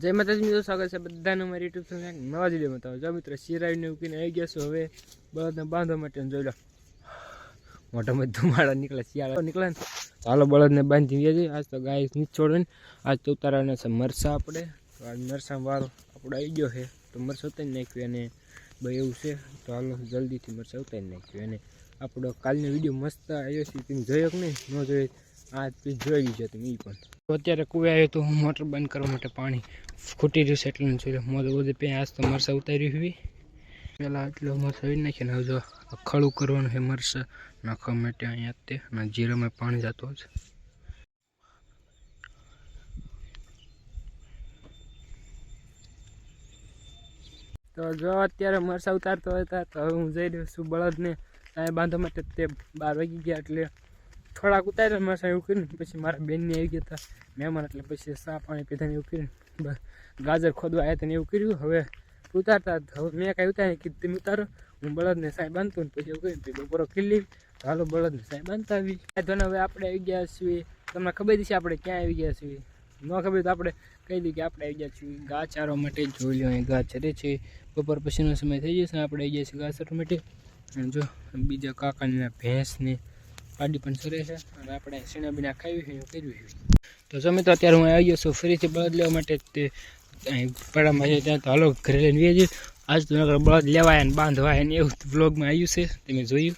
જય માતાજી મિત્રો, સ્વાગત છે બધાનું મારી યુટ્યુબ ચેનલ નવા જ વીડિયો બતાવો જો મિત્રો શિરાવીને ઉકીને આવી ગયા છો હવે. બળદને બાંધવા માટે જોઈ લો. મોટામાં ધુમાડા નીકળે, શિયાળા નીકળે ને. ચાલો બળદને બાંધી ગયા છે આજ તો ગાય નીચ છોડે ને. આજ તો ઉતારવાના છે મરસા આપણે. મરસા વાળો આપણો આવી ગયો છે. તો મરસા ઉતારી નાખ્યું અને ભાઈ એવું છે. તો હાલો જલ્દીથી મરસા ઉતારી નાખ્યું અને આપણો કાલનો વીડિયો મસ્ત આવ્યો છે. તમે જોયો કે નહીં? ન જોયો આ જોઈ છે તમે પણ. તો અત્યારે કુવે આવ્યો તો હું મોટર બંધ કરવા માટે પાણી ખૂટી રહ્યું છે એટલે જોઈ મોઢું બધું આજ તો મરસા ઉતારી હોય પહેલાં એટલો મરસા વી નાખીને હવે જો ખડું કરવાનું છે મરસા. નાખવા માટે અહીંયા તે અને જીરામાં પાણી જતું જ તો જો અત્યારે મરસા ઉતારતો હતા તો હું જઈ રહ્યો છું બળદને. ત્યાં બાંધવા માટે તે બાર વાગી ગયા એટલે થોડાક ઉતાર્યા મરસા એવું કરીને પછી મારા બેનને આવી ગયા હતા મહેમાન, એટલે પછી સા પાણી પીધાને એવું કર્યું ગાજર ખોદવા આવ્યા હતા એવું કર્યું. હવે ઉતારતા હવે મેં કાંઈ ઉતારી કીધું. તમે ઉતારો. હું બળદને સાહેબ બાંધતો ને પછી એવું કર્યું પછી બપોરો ખીલી હાલો બળદને સાહેબ બાંધતા આવી ધોને હવે આપણે આવી ગયા છીએ. તમને ખબર છે આપણે ક્યાં આવી ગયા છીએ? ન ખબર તો આપણે કહી દઈએ કે આપણે આવી ગયા છીએ ઘા ચારવા માટે. જોઈ લો અહીં ઘા ચરે છે. બપોર પછીનો સમય થઈ જશે આપણે આવી ગયા છીએ ઘા ચરવા માટે. અને જો બીજા કાકાની ભેંસને પાડી પણ સુરે છે. અને આપણે સીણા બીના ખાવી છે કર્યું છે. તો જમે તો અત્યારે હું આવી ગયો છું ફરીથી બળદ લેવા માટે. તે પડામાં છે, ત્યાં તો હાલો ઘરે લઈને વીએ આજ તો બળદ લેવાય ને બાંધવાય ને એવું બ્લોગમાં આવ્યું છે, તમે જોયું?